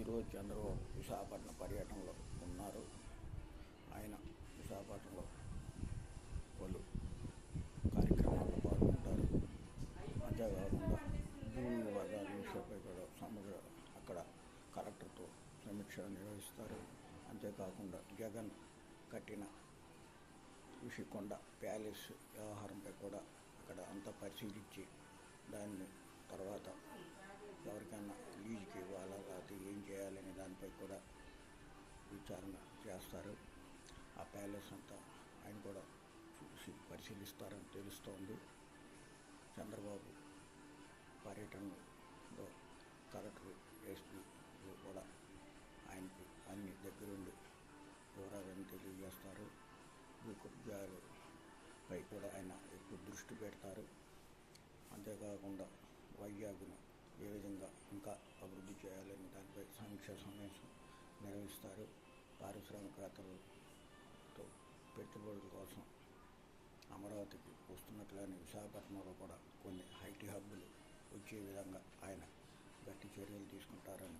ఈరోజు చంద్రబాబు విశాఖపట్నం పర్యటనలో ఉన్నారు. ఆయన విశాఖపట్నంలో పలు కార్యక్రమాల్లో పాల్గొంటారు. అంతేకాకుండా భూమి వివాదాల విషయంపై కూడా సముద్ర అక్కడ కలెక్టర్తో సమీక్ష నిర్వహిస్తారు. అంతేకాకుండా జగన్ కట్టిన ఋషికొండ ప్యాలెస్ వ్యవహారంపై కూడా అక్కడ అంతా పరిశీలించి చేయాలనే దానిపై కూడా విచారణ చేస్తారు. ఆ ప్యాలెస్ అంతా ఆయన కూడా చూసి పరిశీలిస్తారని తెలుస్తోంది. చంద్రబాబు పర్యటనలో కలెక్టర్ ఎస్పీ కూడా ఆయనకి అన్ని దగ్గరుండి వివరాలను తెలియజేస్తారు. భూ కూడా ఆయన ఎక్కువ దృష్టి పెడతారు. అంతేకాకుండా వైజాగ్ను ఏ విధంగా ఇంకా అభివృద్ధి చేయాలని దానిపై సమీక్ష సమావేశం నిర్వహిస్తారు. పారిశ్రామికవేత్తలతో పెట్టుబడుల కోసం అమరావతికి వస్తున్నట్లుగానే విశాఖపట్నంలో కూడా కొన్ని ఐటీ హబ్బులు వచ్చే విధంగా ఆయన గట్టి చర్యలు తీసుకుంటారని